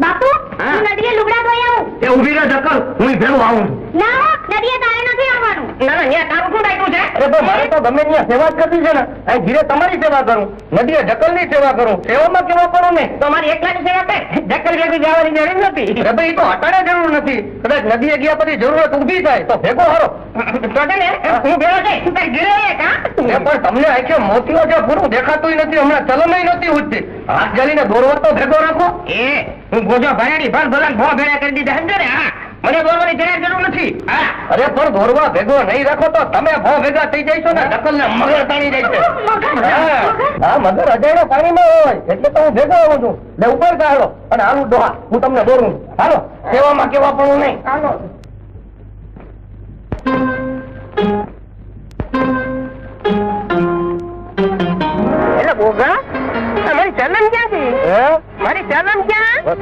બાપુ હા? નદીએ લુગડા ધોઈ આવું. એ ઊભી રહે ધક્કલ હું ભેળું આવું. ના નડિયે નદીએ તારે ના ના તારું શું રાખ્યું છે? અરે મારે તો ગમે ત્યાં સેવા જ કરવી છે ને. અહીં ઘીરે તમારી સેવા કરું નદીએ ઢકલની સેવા કરું. સેવામાં કેવા પડો ને? તમારી એકલાની સેવા કઈ? ઢકલ ભેગી જવાની જરૂર નથી. અરે ભાઈ તો હટાડે જરૂર નથી. કદાચ નદીએ ગયા પછી જરૂરત ઊભી થાય તો ભેગો હારો. તો ને હું ભેગો છે કા? પણ તમને આખે મોતીઓ છે પૂરું દેખાતું નથી હમણાં ચલમય નથી ઉઠતી. હાથ ગાલીને દોરવા તો ભેગો રાખો. એ હું ગોજો ભરાડી ભર ભલા ભો ભેળા કરી દીધા સમજો ને? હા. મને દોરવાની જરૂર નથી અરે પણ દોરવા ભેગો નહીં રાખો તો તમે ભો ભેગા થઈ જઈશો ને નકલ ને મગર તાણી જાય છે મગર? અજાણ્યો પાણી માં હોય એટલે તો હું ભેગો આવું છું. ને ઉપર કાઢો અને હાલું ડોહા હું તમને દોરું. હાલો સેવામાં કેવા પણ નહીં. હાલો. એટલે બોગા મારી ચલન ક્યાંથી? મારી ચલન ક્યાં?